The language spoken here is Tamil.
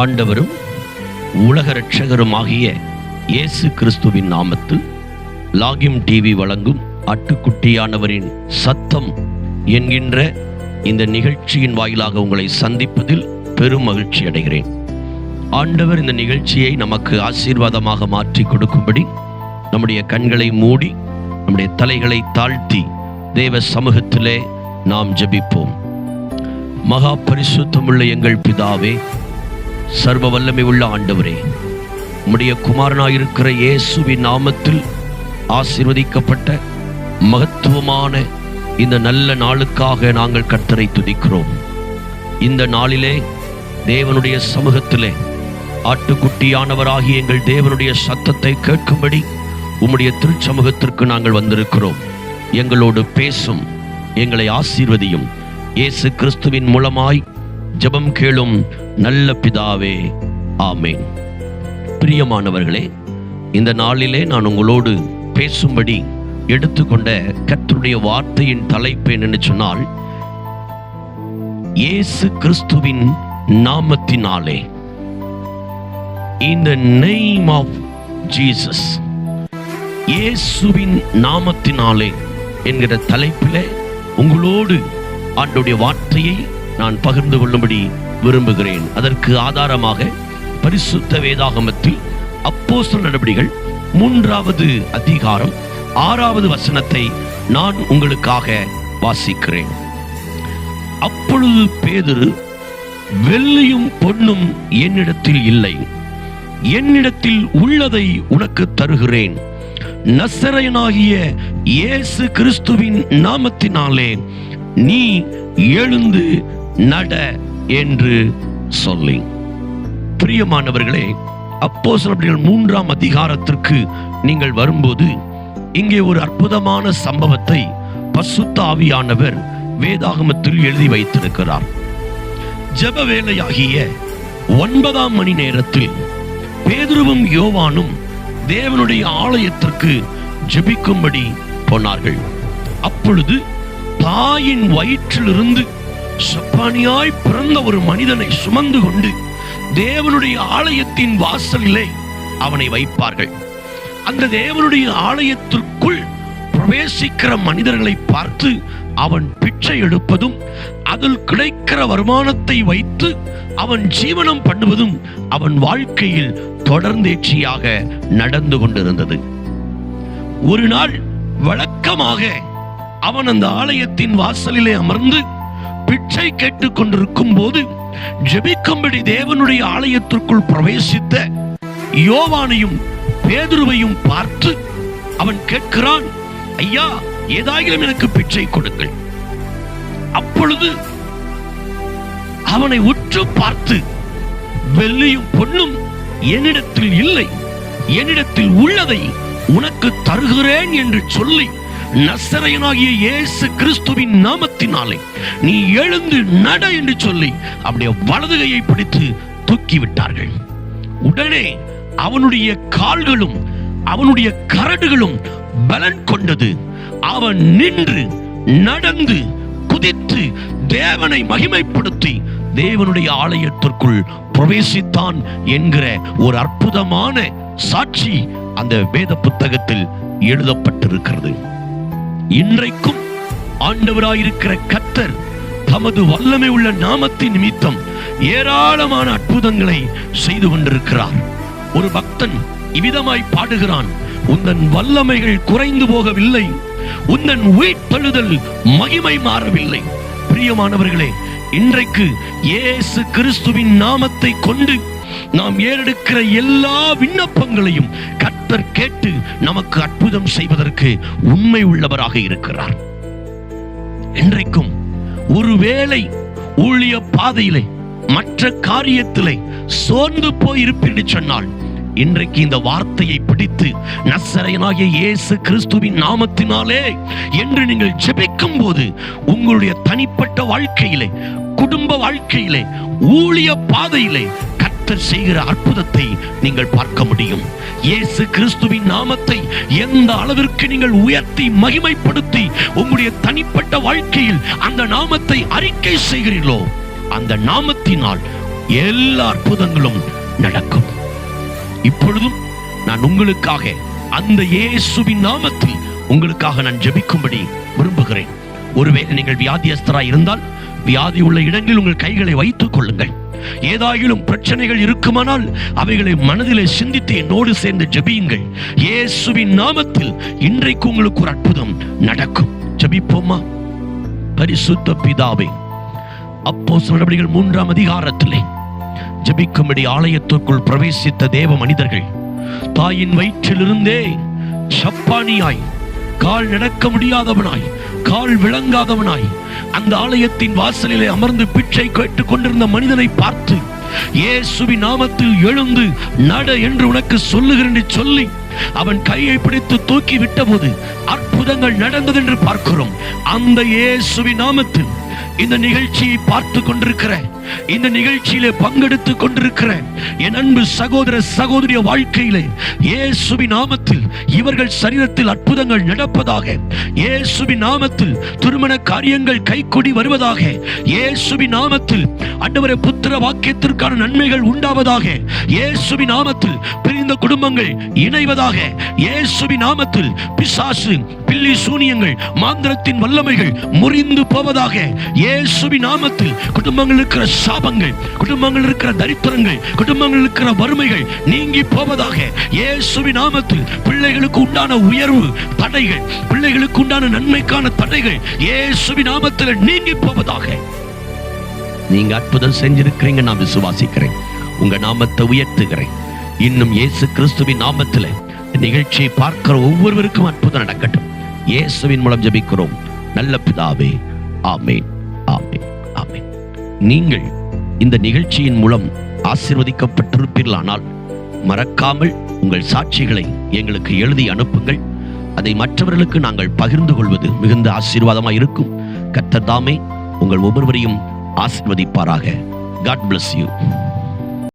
ஆண்டவரும் உலக இரட்சகருமாகிய இயேசு கிறிஸ்துவின் நாமத்தில் லாகிம் டிவி வழங்கும் அட்டுக்குட்டியானவரின் சத்தம் என்கின்ற இந்த நிகழ்ச்சியின் வாயிலாக உங்களை சந்திப்பதில் பெரும் மகிழ்ச்சி அடைகிறேன் ஆண்டவர் இந்த நிகழ்ச்சியை நமக்கு ஆசீர்வாதமாக மாற்றி கொடுக்கும்படி நம்முடைய கண்களை மூடி நம்முடைய தலைகளை தாழ்த்தி தேவ சமூகத்திலே நாம் ஜபிப்போம். மகா பரிசுத்தமுள்ள எங்கள் பிதாவே சர்வ வல்லமை உள்ள ஆண்டவரே உம்முடைய குமாரனாயிருக்கிற இயேசுவின் நாமத்தில் ஆசிர்வதிக்கப்பட்ட மகத்துவமான இந்த நல்ல நாளுக்காக நாங்கள் கர்த்தரை துதிக்கிறோம். இந்த நாளிலே தேவனுடைய சமூகத்திலே ஆட்டுக்குட்டியானவராகிய எங்கள் தேவனுடைய சத்தத்தை கேட்கும்படி உம்முடைய திருச்சமூகத்திற்கு நாங்கள் வந்திருக்கிறோம். எங்களோடு பேசும் எங்களை ஆசீர்வதியும் இயேசு கிறிஸ்துவின் மூலமாய் ஜெபம் கேளும் நல்ல பிதாவே. ஆமேன். பிரியமானவர்களே இந்த நாளிலே நான் உங்களோடு பேசும்படி எடுத்துக்கொண்ட கத்தருடைய வார்த்தையின் தலைப்பு என்னன்னு சொன்னால் இயேசு கிறிஸ்துவின் நாமத்தினாலே. இந்த நெய்ம் ஆஃப் ஜீசஸ் இயேசுவின் நாமத்தினாலே என்கிற தலைப்பில் உங்களோடு ஆண்டுடைய வார்த்தையை நான் பகிர்ந்து கொள்ளும்படி விரும்புகிறேன். அதற்கு ஆதாரமாக பரிசுத்த வேதாகமத்தில் அப்போஸ்தல நடபடிகள் மூன்றாவது அதிகாரம் ஆறாவது வசனத்தை நான் உங்களுக்காக வாசிக்கிறேன். அப்பொழுது பேதுரு வெள்ளியும் பொன்னும் என்னிடத்தில் இல்லை. என்னிடத்தில் உள்ளதை உனக்கு தருகிறேன். நசரையனாகிய இயேசு கிறிஸ்துவின் நாமத்தினாலே நீ எழுந்து நட என்று சொல்லி. பிரியமானவர்களே அப்போஸ்தலர்கள் மூன்றாம் அதிகாரத்திற்கு நீங்கள் வரும்போது இங்கே ஒரு அற்புதமான சம்பவத்தை பசுத்த ஆவியானவர் வேதாகமத்தில் எழுதி வைத்திருக்கிறார். ஜப வேலையாகிய ஒன்பதாம் மணி நேரத்தில் பேதுருவும் யோவானும் தேவனுடைய ஆலயத்திற்கு ஜெபிக்கும்படி போனார்கள். அப்பொழுது தாயின் வயிற்றிலிருந்து சப்பானியாய் பிறந்த ஒரு மனிதனை சுமந்து கொண்டு தேவனுடைய ஆலயத்தின் வாசலிலே அவனை வைப்பார்கள். அந்த தேவனுடைய ஆலயத்திற்குள் பிரவேசிக்கிற மனிதர்களை பார்த்து அவன் பிச்சை எடுப்பதும் அதில் கிடைக்கிற வருமானத்தை வைத்து அவன் ஜீவனம் பண்ணுவதும் அவன் வாழ்க்கையில் தொடர்ந்தேச்சியாக நடந்து கொண்டிருந்தது. ஒரு நாள் வழக்கமாக அவன் அந்த ஆலயத்தின் வாசலிலே அமர்ந்து பிச்சை கேட்டுக் கொண்டிருக்கும் போது ஜெபிக்கும்படி தேவனுடைய ஆலயத்திற்குள் பிரவேசித்த யோவானையும் பேதுருவையும் பார்த்து அவன் கேட்கிறான் ஐயா ஏதாயிலும் எனக்கு பிச்சை கொடுங்கள். அப்பொழுது அவனை உற்று பார்த்து வெள்ளியும் பொண்ணும் என்னிடத்தில் இல்லை என்னிடத்தில் உள்ளதை உனக்கு தருகிறேன் என்று சொல்லி நசரையனாகிய இயேசு கிறிஸ்துவின் நாமத்தினாலே நீ எழுந்து நட என்று சொல்லி அவனுடைய வலதுகையை பிடித்து தூக்கி விட்டார்கள் உடனே அவனுடைய கால்களும் அவனுடைய கரடுகளும் பலன் கொண்டது. அவன் நின்று நடந்து குதித்து தேவனை மகிமைப்படுத்தி தேவனுடைய ஆலயத்திற்குள் பிரவேசித்தான் என்கிற ஒரு அற்புதமான சாட்சி அந்த வேத புத்தகத்தில் எழுதப்பட்டிருக்கிறது. இன்றைக்கும் ஆண்டவராயிருக்கிற கத்தர் தமது வல்லமை உள்ள நாமத்தின் நிமித்தம் ஏராளமான அற்புதங்களை செய்து கொண்டிருக்கிறார். ஒரு பக்தன் இவ்விதமாய் பாடுகிறான் உந்தன் வல்லமைகள் குறைந்து போகவில்லை உந்தன் உயிர்த்தெழுதல் மகிமை மாறவில்லை. பிரியமானவர்களே இன்றைக்கு இயேசு கிறிஸ்துவின் நாமத்தை கொண்டு நாம் ஏறெடுக்கிற எல்லா விண்ணப்பங்களையும் கர்த்தர் கேட்டு நமக்கு அற்புதம் செய்வதற்கு உண்மை உள்ளவராக இருக்கிறார். இன்றைக்கும் ஒருவேளை ஊழிய பாதையிலே மற்ற காரியத்திலே சோர்ந்து போய் இருப்பீர்கள் சொன்னால் இன்றைக்கு இந்த வார்த்தையை பிடித்து நசரையனாகிய இயேசு கிறிஸ்துவின் நாமத்தினாலே என்று நீங்கள் ஜெபிக்கும் போது உங்களுடைய தனிப்பட்ட வாழ்க்கையிலே குடும்ப வாழ்க்கையிலே ஊழிய பாதையிலே கர்த்தர் செய்கிற அற்புதத்தை நீங்கள் பார்க்க முடியும். இயேசு கிறிஸ்துவின் நாமத்தை எந்த அளவிற்கு நீங்கள் உயர்த்தி மகிமைப்படுத்தி உங்களுடைய தனிப்பட்ட வாழ்க்கையில் அந்த நாமத்தை அறிக்கை செய்கிறீர்களோ அந்த நாமத்தினால் எல்லா அற்புதங்களும் நடக்கும். இப்பொழுதும் நான் உங்களுக்காக அந்த இயேசுவின் நாமத்தில் உங்களுக்காக நான் ஜெபிக்கும்படி விரும்புகிறேன். ஒருவேளை நீங்கள் வியாதியஸ்தராய் இருந்தால் வியாதி உள்ள இடங்களில் உங்கள் கைகளை வைத்துக் கொள்ளுங்கள். ஏதாயிலும் பிரச்சனைகள் இருக்குமானால் அவைகளை மனதிலே சிந்தித்து என்னோடு சேர்ந்து ஜெபியுங்கள். இயேசுவின் நாமத்தில் இன்றைக்கு உங்களுக்கு ஒரு அற்புதம் நடக்கும். ஜெபிப்போமா? பரிசுத்த பிதாவே அப்போ நடவடிக்கைகள் மூன்றாம் அதிகாரத்திலே ஜெபிக்கும்படி ஆலயத்திற்குள் பிரவேசித்த தேவ மனிதர்கள் தாயின் வயிற்றிலிருந்தே சப்பானியாய் கால் நடக்க முடியாதவனாய் கால் விளங்காதவனாய் அந்த ஆலயத்தின் வாசலிலே அமர்ந்து பிச்சை கேட்டுக் கொண்டிருந்த மனிதனை பார்த்து இயேசுவின் நாமத்தில் எழுந்து நட என்று உனக்கு சொல்லுகிறேன் என்று சொல்லி அவன் கையை பிடித்து தூக்கி விட்டபோது அற்புதங்கள் நடந்தது என்று பார்க்கிறோம். அந்த இயேசுவின் நாமத்தில் இந்த நிகழ்ச்சியை பார்த்து கொண்டிருக்கிற இந்த நிகழ்ச்சியிலே பங்கெடுத்து கொண்டிருக்கிற என் அன்பு சகோதர சகோதரிய வாழ்க்கையிலே இயேசுபி நாமத்தில் இவர்கள் சரீரத்தில் அற்புதங்கள் நடப்பதாக இயேசுபி நாமத்தில் திருமண காரியங்கள் கைகொடி வருவதாக இயேசுபி நாமத்தில் அண்டவரை புத்திர வாக்கியத்திற்கான நன்மைகள் உண்டாவதாக இயேசுபி நாமத்தில் பிரிந்த குடும்பங்கள் இணைவதாக இயேசுபி நாமத்தில் பிசாசு பில்லி சூனியங்கள் மாந்திரத்தின் வல்லமைகள் முறிந்து போவதாக இயேசுபி நாமத்தில் குடும்பங்கள் இருக்கிற சாபங்கள் குடும்பங்கள் இருக்கிற தரித்திரங்கள் குடும்பங்கள் இருக்கிற வறுமைகள் நீங்கி போவதாக இயேசுவி நாமத்தில் பிள்ளைகளுக்கு உண்டான உயர்வு தடைகள் பிள்ளைகளுக்கு உண்டான நன்மைக்கான தடைகள் இயேசுவி நாமத்தில் நீங்கி போவதாக. நீங்க அற்புதம் செஞ்சிருக்கிறீங்க நான் விசுவாசிக்கிறேன். உங்க நாமத்தை உயர்த்துகிறேன். இன்னும் இயேசு கிறிஸ்துவின் நாமத்தில் நிகழ்ச்சியை பார்க்கிற ஒவ்வொருவருக்கும் அற்புதம் நடக்கட்டும். இயேசுவின் மூலம் ஜெபிக்கிறோம். நல்ல பிதாவே ஆமேன். நீங்கள் இந்த நிகழ்ச்சியின் மூலம் ஆசிர்வதிக்கப்பட்டிருப்பீர்களானால் மறக்காமல் உங்கள் சாட்சிகளை எங்களுக்கு எழுதி அனுப்புங்கள். அதை மற்றவர்களுக்கு நாங்கள் பகிர்ந்து கொள்வது மிகுந்த ஆசீர்வாதமாக இருக்கும். கர்த்தர் தாமே உங்கள் ஒவ்வொருவரையும் ஆசிர்வதிப்பாராக. God bless you